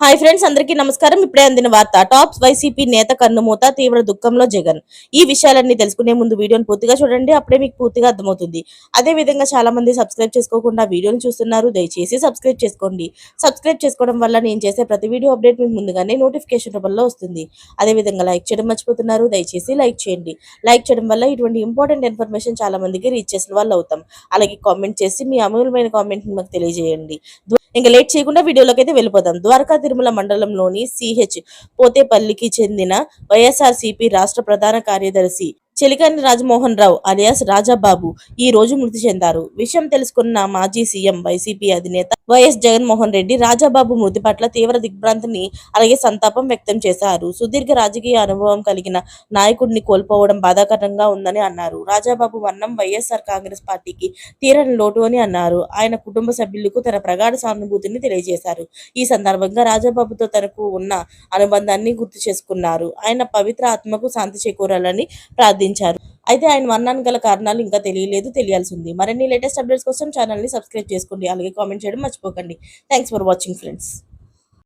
Hi friends అందరికీ నమస్కారం. ఇప్పుడే అందిన వార్త టాప్స్ వైసీపీ నేత కన్నుమూత తీవ్ర దుఃఖంలో జగన్. ఈ విషయాలన్నీ తెలుసుకునే ముందు వీడియోని పూర్తిగా చూడండి అప్పుడే మీకు పూర్తిగా అర్థమవుతుంది. అదే విధంగా చాలా మంది సబ్స్క్రైబ్ చేసుకోకుండా వీడియోని చూస్తున్నారు దయచేసి సబ్స్క్రైబ్ చేసుకోండి. సబ్స్క్రైబ్ చేసుకోవడం వల్ల నేను చేసే ప్రతి వీడియో అప్డేట్ మీకు ముందుగానే నోటిఫికేషన్ రూపంలో వస్తుంది. అదే విధంగా లైక్ చేయడం మర్చిపోతున్నారు దయచేసి లైక్ చేయండి. లైక్ చేయడం వల్ల ఇటువంటి ఇంపార్టెంట్ ఇన్ఫర్మేషన్ చాలా మందికి రీచ్ చేసిన వాళ్ళు అవుతాం. అలాగే కామెంట్ చేసి మీ అమూల్యమైన కామెంట్ మాకు తెలియజేయండి. ఇంకా లేట్ చేయకుండా వీడియోలోకి అయితే వెళ్ళిపోదాం. ద్వారకా తిరుమల మండలంలోని సిహెచ్ పోతేపల్లికి చెందిన వైఎస్ఆర్సీపీ రాష్ట్ర ప్రధాన కార్యదర్శి చెలికాని రాజమోహన్ రావు అలియాస్ రాజాబాబు ఈ రోజు మృతి చెందారు. విషయం తెలుసుకున్న మాజీ సీఎం వైసీపీ అధినేత వైఎస్ జగన్మోహన్ రెడ్డి రాజాబాబు మృతి పట్ల తీవ్ర దిగ్భ్రాంతిని అలాగే సంతాపం వ్యక్తం చేశారు. సుదీర్ఘ రాజకీయ అనుభవం కలిగిన నాయకుడిని కోల్పోవడం బాధాకరంగా ఉందని అన్నారు. రాజాబాబు మరణం వైఎస్ఆర్ కాంగ్రెస్ పార్టీకి తీరని లోటు అని అన్నారు. ఆయన కుటుంబ సభ్యులకు తన ప్రగాఢ సానుభూతిని తెలియజేశారు. ఈ సందర్భంగా రాజాబాబుతో తనకు ఉన్న అనుబంధాన్ని గుర్తు చేసుకున్నారు. ఆయన పవిత్ర ఆత్మకు శాంతి చేకూరాలని ప్రార్థించారు. అయితే ఆయన మరణానికి గల కారణాలు ఇంకా తెలియలేదు తెలియాల్సి ఉంది మరిన్ని లేటెస్ట్ అప్డేట్స్ కోసం ఛానల్ని సబ్స్క్రైబ్ చేసుకోండి. అలాగే కామెంట్ చేయడం మర్చిపోకండి. Thanks for watching friends